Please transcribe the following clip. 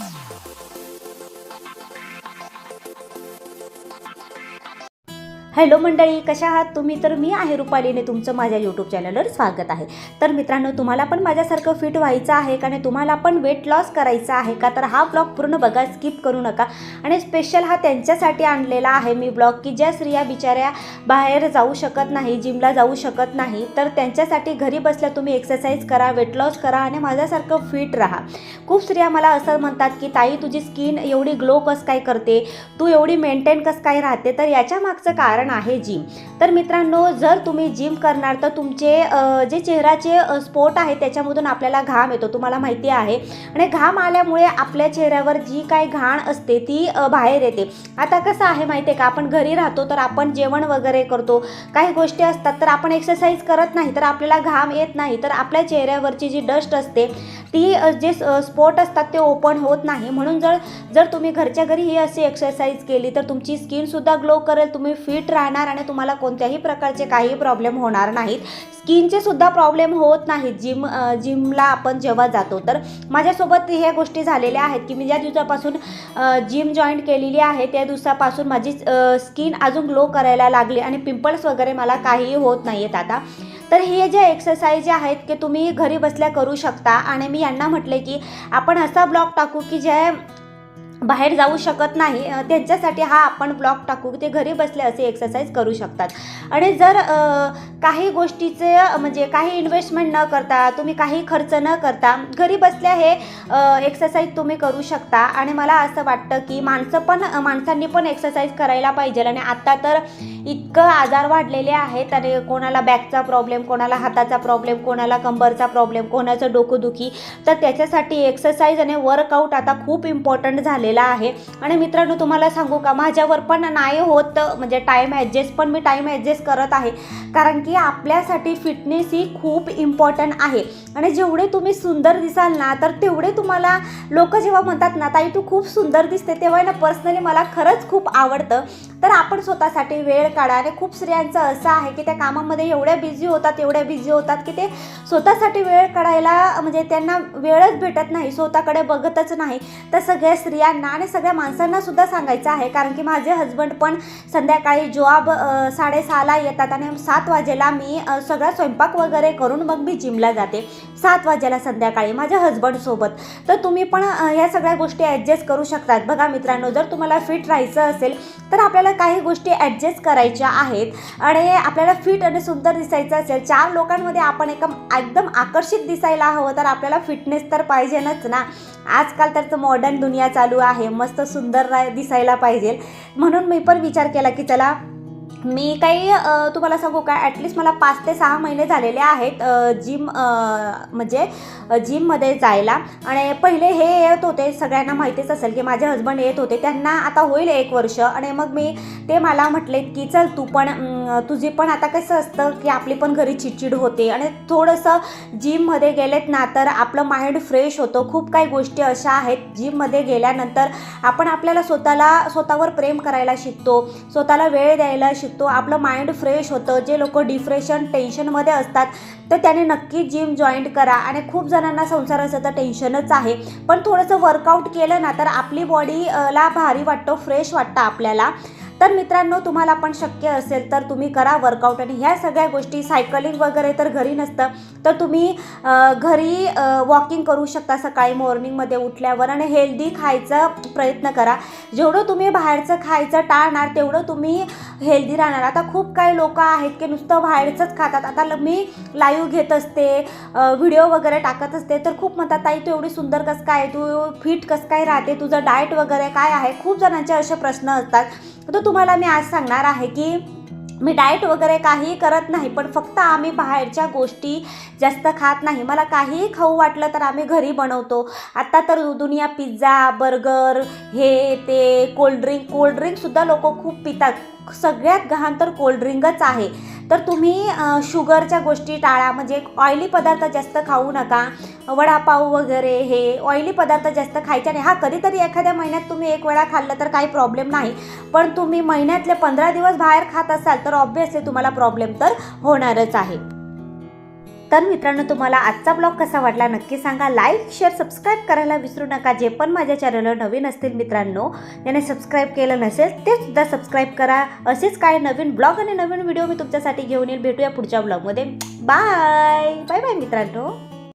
あ。हॅलो मंडळी कशा आहात? तुम्ही तर मी आहे रुपालीने तुमचं माझ्या यूट्यूब चॅनलवर स्वागत आहे. तर मित्रांनो तुम्हाला पण माझ्यासारखं फिट व्हायचं आहे का? आणि तुम्हाला पण वेट लॉस करायचा आहे का? तर हा ब्लॉग पूर्ण बघा स्किप करू नका. आणि स्पेशल हा त्यांच्यासाठी आणलेला आहे मी ब्लॉग की ज्या स्त्रिया बिचाऱ्या बाहेर जाऊ शकत नाही जिमला जाऊ शकत नाही तर त्यांच्यासाठी घरी बसल्या तुम्ही एक्सरसाइज करा वेट लॉस करा आणि माझ्यासारखं फिट राहा. खूप स्त्रिया मला असं म्हणतात की ताई तुझी स्किन एवढी ग्लो कसं काय करते? तू एवढी मेंटेन कसं काय राहते? तर याच्या मागचं कारण आहे जिम. तर मित्रांनो जर तुम्ही जिम करणार तर तुमचे जे चेहऱ्याचे स्पॉट आहे त्याच्यामधून आपल्याला घाम येतो तुम्हाला माहिती आहे. आणि घाम आल्यामुळे आपल्या चेहऱ्यावर जी काय घाण असते ती बाहेर येते. आता कसं आहे माहिती आहे का आपण घरी राहतो तर आपण जेवण वगैरे करतो. काही गोष्टी असतात तर आपण एक्सरसाइज करत नाही तर आपल्याला घाम येत नाही. तर आपल्या चेहऱ्यावरची जी डस्ट असते ती जे स्पॉट असतात ते ओपन होत नाही. म्हणून जर जर तुम्ही घरच्या घरी ही अशी एक्सरसाइज केली तर तुमची स्किनसुद्धा ग्लो करेल तुम्ही फिट राहणार आणि तुम्हाला कोणत्याही प्रकारचे काही प्रॉब्लेम होणार नाहीत. स्किनचे सुद्धा प्रॉब्लेम होत नाहीत. जिम जिमला आपण जेव्हा जातो तर माझ्यासोबत ह्या गोष्टी झालेल्या आहेत की मी ज्या दिवसापासून जिम जॉईन केलेली आहे त्या दिवसापासून माझी स्किन अजून ग्लो करायला लागली आणि पिंपल्स वगैरे मला काहीही होत नाही आहेत आता. तर हे जे एक्सरसाइज आहेत की तुम्ही घरी बसल्या करू शकता आणि मी यांना म्हटले की आपण असा ब्लॉग टाकू की जे बाहेर जाऊ शकत नाही त्यांच्यासाठी हा आपण ब्लॉग टाकू ते घरी बसले असे एक्सरसाइज करू शकतात. आणि जर काही गोष्टीचे म्हणजे काही इन्व्हेस्टमेंट न करता तुम्ही काही खर्च न करता घरी बसल्या हे एक्सरसाइज तुम्ही करू शकता. आणि मला असं वाटतं की माणसं पण माणसांनी पण एक्सरसाइज करायला पाहिजे. आणि आत्ता तर इतकं आजार वाढलेले आहेत आणि कोणाला बॅकचा प्रॉब्लेम कोणाला हाताचा प्रॉब्लेम कोणाला कंबरचा प्रॉब्लेम कोणाचं डोकंदुखी तर त्याच्यासाठी एक्सरसाइज आणि वर्कआउट आता खूप इम्पॉर्टंट झाले झालेला आहे. आणि मित्रांनो तुम्हाला सांगू का माझ्यावर पण नाही होत म्हणजे टाईम ॲडजस्ट पण मी टाईम ॲडजस्ट करत आहे. कारण की आपल्यासाठी फिटनेस ही खूप इम्पॉर्टंट आहे. आणि जेवढे तुम्ही सुंदर दिसाल ना तर तेवढे तुम्हाला लोक जेव्हा म्हणतात ना ताई तू खूप सुंदर दिसते तेव्हा ना पर्सनली मला खरंच खूप आवडतं. तर आपण स्वतःसाठी वेळ काढा. आणि खूप स्त्रियांचं असं आहे की त्या कामामध्ये एवढ्या बिझी होतात एवढ्या बिझी होतात की ते स्वतःसाठी वेळ काढायला म्हणजे त्यांना वेळच भेटत नाही स्वतःकडे बघतच नाही. तर सगळ्या सगळ्यांना आणि सगळ्या माणसांना सुद्धा सांगायचं आहे. कारण की माझे हजबंड पण संध्याकाळी जॉब साडेसहाला येतात आणि सात वाजेला मी सगळा स्वयंपाक वगैरे करून मग मी जिमला जाते. सात वाजेला संध्याकाळी माझ्या हजबंडसोबत तर तुम्ही पण ह्या सगळ्या गोष्टी ॲडजस्ट करू शकतात. बघा मित्रांनो जर तुम्हाला फिट राहायचं असेल तर आपल्याला काही गोष्टी ॲडजस्ट करायच्या आहेत. आणि आपल्याला फिट आणि सुंदर दिसायचं असेल चार लोकांमध्ये आपण एका एकदम आकर्षित दिसायला हवं तर आपल्याला फिटनेस तर पाहिजेनच ना. आजकाल तर मॉडर्न दुनिया चालू आहे. आहे. मस्त सुंदर राय दिसायला पाहिजे. म्हणून मी पण विचार केला की त्याला मी काही तुम्हाला सांगू का? ॲटलिस्ट मला पाच ते सहा महिने झालेले आहेत जिम म्हणजे जिममध्ये जायला. आणि पहिले हे येत होते सगळ्यांना माहितीच असेल की माझे हस्बंड येत होते. त्यांना आता होईल एक वर्ष. आणि मग मी ते मला म्हटले की चल तू पण तुझी पण आता कसं असतं की आपली पण घरी चिडचिड होते. आणि थोडंसं जिममध्ये गेलेत ना तर आपलं माइंड फ्रेश होतं. खूप काही गोष्टी अशा आहेत जिममध्ये गेल्यानंतर आपण आपल्याला स्वतःला स्वतःवर प्रेम करायला शिकतो. स्वतःला वेळ द्यायला शिकतो. आपलं माइंड फ्रेश होतं जे लोक डिप्रेशन टेन्शनमध्ये असतात तर त्याने नक्की जिम जॉईन करा. आणि खूप जणांना संसाराचं तर टेन्शनच आहे. पण थोडंसं वर्कआउट केलं ना तर आपली बॉडीला भारी वाटतं फ्रेश वाटतं आपल्याला. तर मित्रांनो तुम्हाला पण शक्य असेल तर तुम्ही करा वर्कआउट आणि ह्या सगळ्या गोष्टी सायकलिंग वगैरे तर घरी नसतं तर तुम्ही घरी वॉकिंग करू शकता सकाळी मॉर्निंगमध्ये उठल्यावर आणि हेल्दी खायचा प्रयत्न करा. जेवढं तुम्ही बाहेरचं खायचं टाळणार तेवढं तुम्ही हेल्दी राहणार. आता खूप काही लोक आहेत की नुसतं बाहेरचंच खातात. आता ल- मी लाईव्ह घेत असते व्हिडिओ वगैरे टाकत असते तर खूप म्हणतात ताई तू एवढी सुंदर कसं काय तू फिट कसं काय राहते? तुझं डाएट वगैरे काय आहे? खूप जणांचे असे प्रश्न असतात. तर तुम्हाला मी आज सांगणार आहे की मी डाएट वगैरे काही करत नाही पण फक्त आम्ही बाहेरच्या गोष्टी जास्त खात नाही. मला काहीही खाऊ वाटलं तर आम्ही घरी बनवतो. आत्ता तर दुनिया पिझ्झा बर्गर हे ते कोल्ड्रिंक कोल्ड्रिंकसुद्धा लोक खूप पितात. सगळ्यात घाण तर कोल्ड्रिंकच आहे. तर तुम्ही शुगरच्या गोष्टी टाळा. म्हणजे ऑइली पदार्थ जास्त खाऊ नका. वडापाव वगैरे हे ऑइली पदार्थ जास्त खायचे नाही. हा कधीतरी एखाद्या महिन्यात तुम्ही एक वेळा खाल्लं तर काही प्रॉब्लेम नाही. पण तुम्ही महिन्यातले पंधरा दिवस बाहेर खात असाल तर ऑब्व्हियसली तुम्हाला प्रॉब्लेम तर होणारच आहे. तर मित्रांनो तुम्हाला आजचा ब्लॉग कसा वाटला नक्की सांगा. लाईक शेअर सबस्क्राईब करायला विसरू नका. जे पण माझ्या चॅनलवर नवीन असतील मित्रांनो ज्याने सबस्क्राईब केलं नसेल ते सुद्धा सबस्क्राईब करा. असेच काय नवीन ब्लॉग आणि नवीन व्हिडिओ मी तुमच्यासाठी घेऊन येईल. भेटूया पुढच्या ब्लॉगमध्ये. बाय बाय बाय मित्रांनो.